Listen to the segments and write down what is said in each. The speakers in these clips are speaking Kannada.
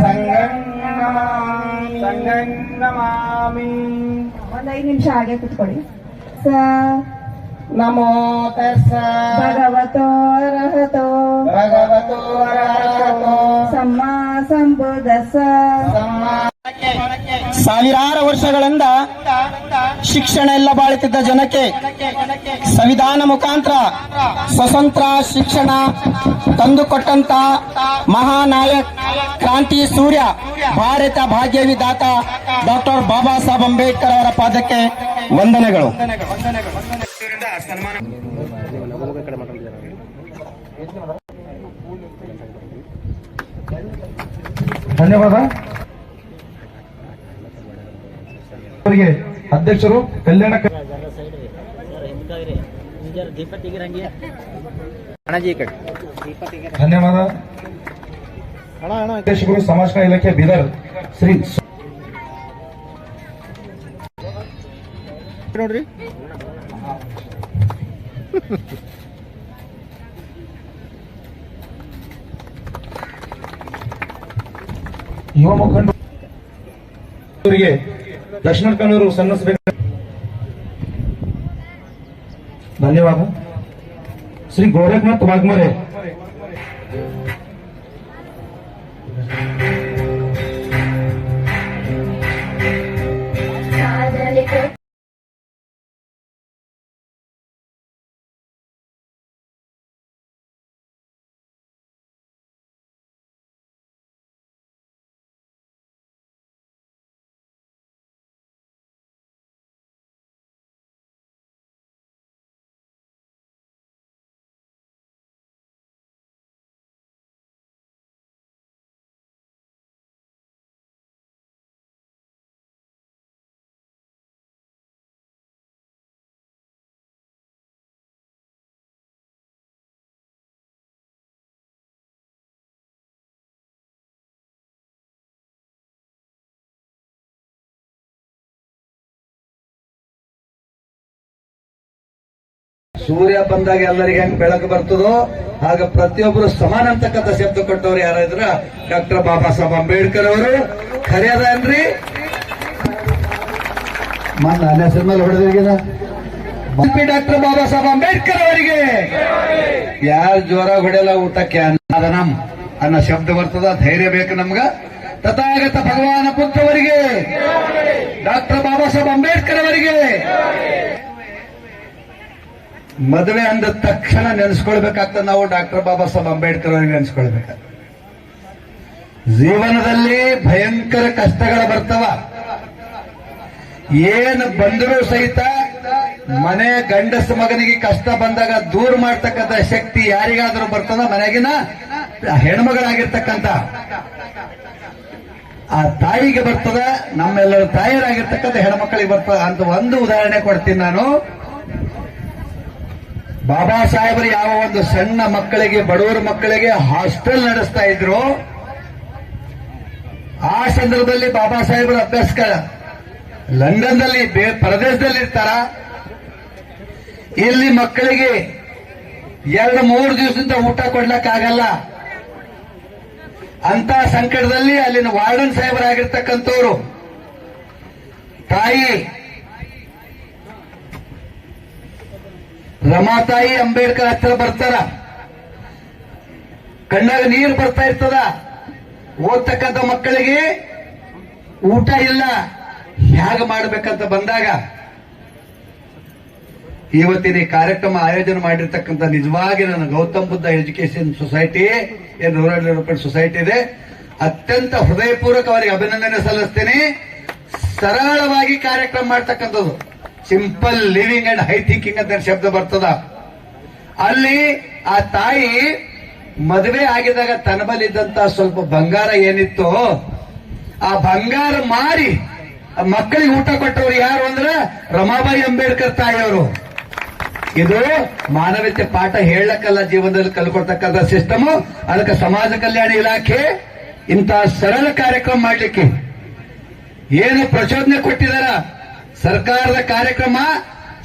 ಸಂಗಂ ನಮಾಮಿ ಸಂಗಂ ನಮಾಮಿ ಒಂದ್ ಐದ್ ನಿಮಿಷ ಹಾಗೆ ಕುತ್ಕೊಳ್ಳಿ ಸ ನಮೋ ತಸ್ಸ ಭಗವತೋ ಅರ್ಹತೋ ಭಗವತೋ ಅರಹತೋ ಸಮ್ಮ ಸಂಬುಧಸ ಸಮ್ಮ ಸಾವಿರಾರು ವರ್ಷಗಳಿಂದ ಶಿಕ್ಷಣ ಎಲ್ಲ ಬಾಳುತ್ತಿದ್ದ ಜನಕ್ಕೆ ಸಂವಿಧಾನ ಮುಖಾಂತರ ಸ್ವತಂತ್ರ ಶಿಕ್ಷಣ ತಂದುಕೊಟ್ಟಂತ ಮಹಾನಾಯಕ್ ಕ್ರಾಂತಿ ಸೂರ್ಯ ಭಾರತ ಭಾಗ್ಯ ವಿಧಾತ ಡಾಕ್ಟರ್ ಬಾಬಾ ಸಾಹೇಬ್ ಅಂಬೇಡ್ಕರ್ ಅವರ ಪಾದಕ್ಕೆ ವಂದನೆಗಳು. ಧನ್ಯವಾದ. ಅವರಿಗೆ ಅಧ್ಯಕ್ಷರು ಕಲ್ಯಾಣ ಧನ್ಯವಾದ. ಅಧ್ಯಕ್ಷರು ಸಮಾಜ ಇಲಾಖೆ ಬೀದರ್ ಶ್ರೀ ನೋಡ್ರಿ. ಯುವ ಮುಖಂಡರು ಅವರಿಗೆ ಲಕ್ಷ್ಮಣ ಕಣ್ಣೂರು ಸಲ್ಲಿಸಬೇಕು ಧನ್ಯವಾದ ಶ್ರೀ ಗೋರಖನಾಥ್ ಸೂರ್ಯ ಬಂದಾಗ ಎಲ್ಲರಿಗೆ ಹೆಂಗ್ ಬೆಳಕು ಬರ್ತದೋ ಹಾಗೆ ಪ್ರತಿಯೊಬ್ಬರು ಸಮಾನ ಅಂತಕ್ಕಂಥ ಶಬ್ದ ಕೊಟ್ಟವ್ರು ಯಾರಾದ್ರ ಡಾಕ್ಟರ್ ಬಾಬಾ ಸಾಹೇಬ್ ಅಂಬೇಡ್ಕರ್ ಅವರು. ಖರೆಯದನ್ರಿ ಮನ್ನ ಅನ್ನ ಹೆಸರು ಮೇಲೆ ಹೊಡೆದಿರ್ಗಿನ. ಡಾಕ್ಟರ್ ಬಾಬಾ ಸಾಹೇಬ್ ಅಂಬೇಡ್ಕರ್ ಅವರಿಗೆ. ಯಾರು ಜ್ವರ ಹೊಡೆಯಲ್ಲ ಊಟಕ್ಕೆ ಅನ್ನದನಂ ಅನ್ನೋ ಶಬ್ದ ಬರ್ತದ ಧೈರ್ಯ ಬೇಕು ನಮ್ಗ. ತಥಾಗತ ಭಗವಾನ ಪುತ್ರವರಿಗೆ ಡಾಕ್ಟರ್ ಬಾಬಾ ಸಾಹೇಬ್ ಅಂಬೇಡ್ಕರ್ ಅವರಿಗೆ. ಮದುವೆ ಅಂದ ತಕ್ಷಣ ನೆನೆಸ್ಕೊಳ್ಬೇಕಾಗ್ತದೆ. ನಾವು ಡಾಕ್ಟರ್ ಬಾಬಾ ಸಾಹೇಬ್ ಅಂಬೇಡ್ಕರ್ ಅವರಿಗೆ ನೆನೆಸ್ಕೊಳ್ಬೇಕಾಗ್ತದೆ. ಜೀವನದಲ್ಲಿ ಭಯಂಕರ ಕಷ್ಟಗಳು ಬರ್ತವ. ಏನು ಬಂದರೂ ಸಹಿತ ಮನೆ ಗಂಡಸ ಮಗನಿಗೆ ಕಷ್ಟ ಬಂದಾಗ ದೂರ ಮಾಡ್ತಕ್ಕಂಥ ಶಕ್ತಿ ಯಾರಿಗಾದ್ರೂ ಬರ್ತದ ಮನೆಗಿನ ಹೆಣ್ಮಗಳಾಗಿರ್ತಕ್ಕಂಥ. ಆ ತಾಯಿಗೆ ಬರ್ತದ, ನಮ್ಮೆಲ್ಲರ ತಾಯಿಯರಾಗಿರ್ತಕ್ಕಂಥ ಹೆಣ್ಮಕ್ಕಳಿಗೆ ಬರ್ತದ ಅಂತ ಒಂದು ಉದಾಹರಣೆ ಕೊಡ್ತೀನಿ ನಾನು. ಬಾಬಾ ಸಾಹೇಬರು ಯಾವ ಒಂದು ಸಣ್ಣ ಮಕ್ಕಳಿಗೆ, ಬಡವರ ಮಕ್ಕಳಿಗೆ ಹಾಸ್ಟೆಲ್ ನಡೆಸ್ತಾ ಇದ್ರು, ಆ ಸಂದರ್ಭದಲ್ಲಿ ಬಾಬಾ ಸಾಹೇಬರ ಅಭ್ಯಾಸಕ ಲಂಡನ್ದಲ್ಲಿ ಪರದೇಶದಲ್ಲಿ ಇರ್ತಾರ ಇಲ್ಲಿ ಮಕ್ಕಳಿಗೆ ಎರಡು, ಮೂರು ದಿವಸದಿಂದ ಊಟ ಕೊಡ್ಲಕ್ಕಾಗಲ್ಲ. ಅಂತ ಸಂಕಟದಲ್ಲಿ ಅಲ್ಲಿನ ವಾರ್ಡನ್ ಸಾಹೇಬರಾಗಿರ್ತಕ್ಕಂಥವ್ರು, ತಾಯಿ ರಮಾತಾಯಿ ಅಂಬೇಡ್ಕರ್ ಹತ್ರ ಬರ್ತಾರ. ಕಣ್ಣಾಗ ನೀರು ಬರ್ತಾ ಇರ್ತದ. ಓದ್ತಕ್ಕಂಥ ಮಕ್ಕಳಿಗೆ ಊಟ ಇಲ್ಲ. ಹ್ಯಾಗ ಮಾಡಬೇಕಂತ ಬಂದಾಗ ಇವತ್ತಿನ ಈ ಕಾರ್ಯಕ್ರಮ ಆಯೋಜನೆ ಮಾಡಿರ್ತಕ್ಕಂಥ ನಿಜವಾಗಿ ನನ್ನ ಗೌತಮ್ ಬುದ್ಧ ಎಜುಕೇಶನ್ ಸೊಸೈಟಿ ಏನು ರೂರಲ್ ಡೆವಲಪ್ಮೆಂಟ್ ಸೊಸೈಟಿ ಇದೆ. ಅತ್ಯಂತ ಹೃದಯಪೂರ್ವಕ ಅವರಿಗೆ ಅಭಿನಂದನೆ ಸಲ್ಲಿಸ್ತೇನೆ. ಸರಳವಾಗಿ ಕಾರ್ಯಕ್ರಮ ಮಾಡ್ತಕ್ಕಂಥದ್ದು. Simple living and high thinking ಅಂತ ಶಬ್ದ ಬರ್ತದ. ಅಲ್ಲಿ ಆ ತಾಯಿ ಮದುವೆ ಆಗಿದಾಗ ತನ್ನ ಬಲ್ಲಿದ್ದಂತ ಸ್ವಲ್ಪ ಬಂಗಾರ ಏನಿತ್ತು, ಆ ಬಂಗಾರ ಮಾರಿ ಮಕ್ಕಳಿಗೆ ಊಟ ಕೊಟ್ಟವರು ಯಾರು ಅಂದ್ರೆ ರಮಾಬಾಯಿ ಅಂಬೇಡ್ಕರ್ ತಾಯಿಯವರು. ಇದು ಮಾನವೀಯತೆ ಪಾಠ ಹೇಳಕ್ಕಲ್ಲ, ಜೀವನದಲ್ಲಿ ಕಲ್ಕೊಡ್ತಕ್ಕಂಥ ಸಿಸ್ಟಮ್ ಅದಕ್ಕೆ ಸಮಾಜ ಕಲ್ಯಾಣ ಇಲಾಖೆ ಇಂತಹ ಸರಳ ಕಾರ್ಯಕ್ರಮ ಮಾಡ್ಲಿಕ್ಕೆ. ಏನು ಪ್ರಚೋದನೆ ಕೊಟ್ಟಿದಾರ? ಸರ್ಕಾರದ ಕಾರ್ಯಕ್ರಮ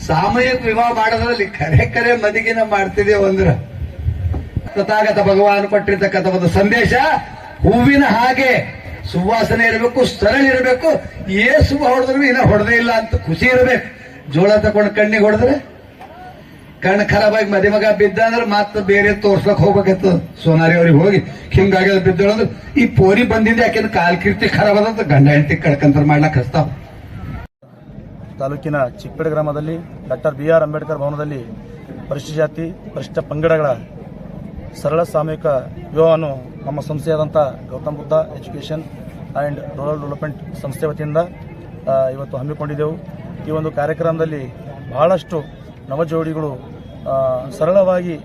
ಸಾಮೂಹಿಕ ವಿವಾಹ ಮಾಡೋದ್ರಲ್ಲಿ ಕರೆ ಕರೆ ಮದಿಗಿನ ಮಾಡ್ತಿದ್ದೇವೆ ಅಂದ್ರ ತಥಾಗತ ಭಗವಾನ್ ಕೊಟ್ಟಿರ್ತಕ್ಕಂಥ ಒಂದು ಸಂದೇಶ, ಹೂವಿನ ಹಾಗೆ ಸುವಾಸನೆ ಇರಬೇಕು, ಸರಳ ಇರಬೇಕು ಏಸು ಹೊಡೆದ್ರು ಇನ್ನ ಹೊಡೆದೇ ಇಲ್ಲ ಅಂತ ಖುಷಿ ಇರಬೇಕು. ಜೋಳ ತಗೊಂಡು ಕಣ್ಣಿಗೆ ಹೊಡೆದ್ರೆ ಕಣ್ಣು ಖರಾಬಾಗಿ ಮದುಮಗ ಬಿದ್ದ ಅಂದ್ರೆ ಮತ್ತೆ ಬೇರೆ ತೋರ್ಸ್ಲಕ್ ಹೋಗ್ಬೇಕಿತ್ತು ಸೋನಾರಿ ಅವ್ರಿಗೆ ಹೋಗಿ ಹಿಂಗಾಗ್ಯದ ಬಿದ್ದಳಂದ್ರೆ ಈ ಪೋರಿ ಬಂದಿದ್ದೆ ಯಾಕೆಂದ್ರೆ ಕಾಲ್ ಕೀರ್ತಿ ಖರಾಬ್ ಅದಂತ ಗಂಡ ಹೆಂಡತಿ ಕಡ್ಕಂತರ ಮಾಡ್ಲಾಕ್ ಹಸ್ತಾವ ತಾಲೂಕಿನ ಚಿಕ್ಕಪೇಟೆ ಗ್ರಾಮದಲ್ಲಿ ಡಾಕ್ಟರ್ ಬಿ ಆರ್ ಅಂಬೇಡ್ಕರ್ ಭವನದಲ್ಲಿ ಪರಿಶಿಷ್ಟ ಜಾತಿ, ಪರಿಶಿಷ್ಟ ಪಂಗಡಗಳ ಸರಳ ಸಾಮೂಹಿಕ ವಿವಾಹವನ್ನು ನಮ್ಮ ಸಂಸ್ಥೆಯಾದಂಥ Gautam Buddha education and rural development ಸಂಸ್ಥೆ ವತಿಯಿಂದ ಇವತ್ತು ಹಮ್ಮಿಕೊಂಡಿದ್ದೆವು. ಈ ಒಂದು ಕಾರ್ಯಕ್ರಮದಲ್ಲಿ ಬಹಳಷ್ಟು ನವಜೋಡಿಗಳು ಸರಳವಾಗಿ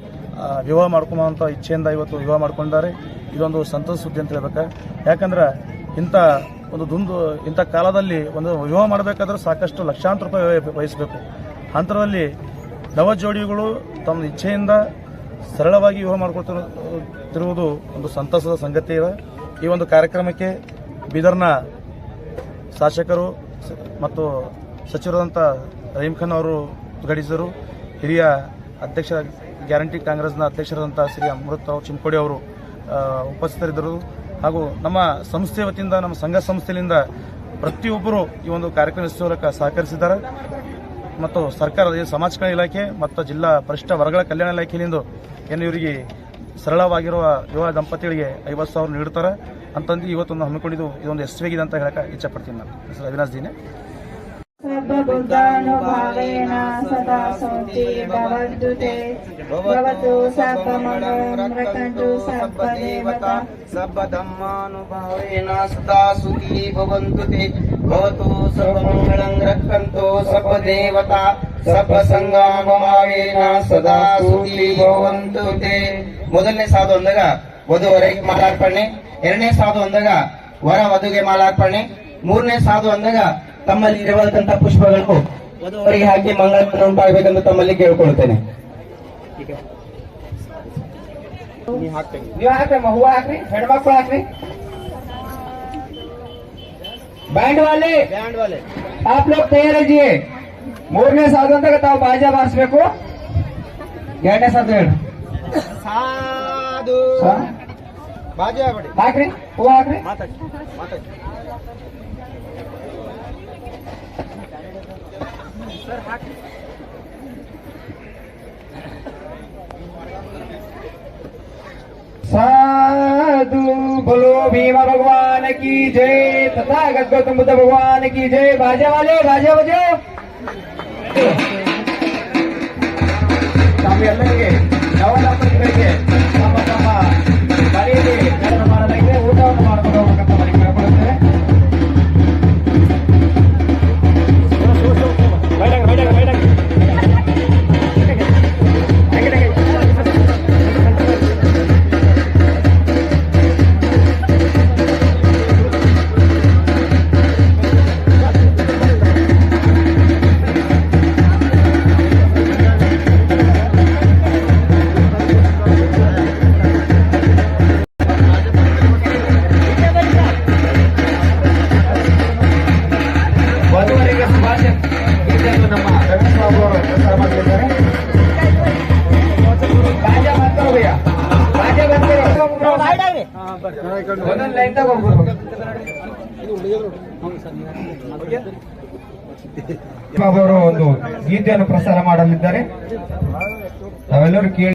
ವಿವಾಹ ಮಾಡ್ಕೊಂಬಂಥ ಇಚ್ಛೆಯಿಂದ ಇವತ್ತು ವಿವಾಹ ಮಾಡ್ಕೊಂಡಿದ್ದಾರೆ. ಇದೊಂದು ಸಂತಸ ಸುದ್ದಿ ಅಂತ ಹೇಳ್ಬೇಕು? ಯಾಕಂದ್ರೆ ಇಂಥ ಒಂದು ದುಂದು ಇಂಥ ಕಾಲದಲ್ಲಿ ಒಂದು ವಿವಾಹ ಮಾಡಬೇಕಾದ್ರೆ ಸಾಕಷ್ಟು ಲಕ್ಷಾಂತರ ರೂಪಾಯಿ ವಹಿಸಬೇಕು ಅಂಥದ್ರಲ್ಲಿ ನವ ಜೋಡಿಗಳು ತಮ್ಮ ಇಚ್ಛೆಯಿಂದ ಸರಳವಾಗಿ ವಿವಾಹ ಮಾಡಿಕೊಳ್ತಿರುವುದು ಒಂದು ಸಂತಸದ ಸಂಗತಿ ಇದೆ. ಈ ಒಂದು ಕಾರ್ಯಕ್ರಮಕ್ಕೆ ಬೀದರ್ನ ಶಾಸಕರು ಮತ್ತು ಸಚಿವರಾದಂಥ ರಹೀಂ ಖಾನ್ ಅವರು ಉದ್ಘಾಟಿಸಿದರು. ಹಿರಿಯ ಅಧ್ಯಕ್ಷ ಗ್ಯಾರಂಟಿ ಕಾಂಗ್ರೆಸ್ನ ಅಧ್ಯಕ್ಷರಾದಂಥ ಶ್ರೀ ಅಮೃತರಾವ್ ಚಿಂಕೋಡಿ ಅವರು ಉಪಸ್ಥಿತರಿದ್ದರು. ಹಾಗೂ ನಮ್ಮ ಸಂಸ್ಥೆ ವತಿಯಿಂದ, ನಮ್ಮ ಸಂಘ ಸಂಸ್ಥೆಯಿಂದ ಪ್ರತಿಯೊಬ್ಬರು ಈ ಒಂದು ಕಾರ್ಯಕ್ರಮ ಮೂಲಕ ಸಹಕರಿಸಿದ್ದಾರೆ. ಮತ್ತು ಸರ್ಕಾರದ ಸಮಾಜ ಕಲ್ಯಾಣ ಇಲಾಖೆ ಮತ್ತು ಜಿಲ್ಲಾ ಪರಿಷ್ಠ ವರ್ಗಗಳ ಕಲ್ಯಾಣ ಇಲಾಖೆಯಿಂದ ಏನು ಇವರಿಗೆ ಸರಳವಾಗಿರುವ ವಿವಾಹ ದಂಪತಿಗಳಿಗೆ ಐವತ್ತು ಸಾವಿರ ನೀಡ್ತಾರೆ ಅಂತಂದು ಇವತ್ತೊಂದು ಹಮ್ಮಿಕೊಂಡಿದ್ದು ಇದೊಂದು ಯಶಸ್ವಿಯಾಗಿದೆ ಅಂತ ಹೇಳಕ್ಕೆ ಇಚ್ಛಪಡ್ತೀನಿ ನಾನು. ಹೆಸರು ಅವಿನಾಶ್ ದೀನೆ सर्वबुद्धानुभावेन सदा सन्ति भवन्तु ते भवतु सर्वमङ्गलं रक्षन्तु सर्वदेवता सर्वधर्मानुभावेन सदा सुखी भवन्तु ते भवतु सर्वमङ्गलं रक्षन्तु सर्वदेवता ಸರ್ವಸಂಗಮಭಾವೇನ ಸದಾ ಸುಖಿ ಭವಂತು ತೇ ಮೊದಲನೇ ಸಾಧು ಅಂದಾಗ ವಧುವರಿಗೆ ಮಾಲಾರ್ಪಣೆ ಎರಡನೇ ಸಾಧು ಅಂದಾಗ ವರ ವಧುಗೆ ಮಾಲಾರ್ಪಣೆ ಮೂರನೇ ಸಾಧು ಅಂದಾಗ ತಮ್ಮಲ್ಲಿ ಇರಬಾರ್ದಂತ ಪುಷ್ಪಗಳು ವಧುವರಿಗೆ ಹಾಕಿ ಮಂಗಳವನ್ನು ಉಂಟಾಗಬೇಕೆಂದು ತಮ್ಮಲ್ಲಿ ಕೇಳ್ಕೊಳ್ತೇನೆ ನೀವು ಹಾಕ್ರಿ ಹೂವು ಹಾಕ್ರಿ ಹೆಣ್ಮಕ್ಳು ಹಾಕ್ರಿ बैंड वाले बैंड वाले आप लोग तैयार रहिए ಮೂರನೇ ಸಾಧು ಅಂತ ತಾವು ಬಾಜಾ ಬಾರಿಸ್ಬೇಕು ಎರಡನೇ ಸಾಧು ಹೇಳಿ ಸಾಧು ಬಾಜಾ ಹಾಕ್ರಿ ಹೂವು ಹಾಕ್ರಿ साधु बोलो भीमा भगवान की जय तथा गौतम बुद्ध भगवान की जय बाजा वाले बाजा बजाओ ತಮ್ಮೆಲ್ಲರಿಗೆ ನವದಂಪತಿಗಳಿಗೆ ತಮ್ಮ ತಮ್ಮ ಮನೆಯಲ್ಲಿ ನಡೆದ ಮಾಡಲಾಗಿದೆ ಊಟವನ್ನು ಮಾಡ್ಕೊಂಡು ಹೋಗ್ಬೇಕಂತ ಮನೆಗೆ ಕೇಳ್ಕೊಳ್ತೇವೆ ಒಂದೊಂದು ಲೈನ್ ತಗೊಂಡ್ಬರ್ಬೇಕು ಬಾಬು ಅವರು ಒಂದು ಗೀತೆಯನ್ನು ಪ್ರಸಾರ ಮಾಡಲಿದ್ದಾರೆ. ನಾವೆಲ್ಲರೂ ಕೇಳಿ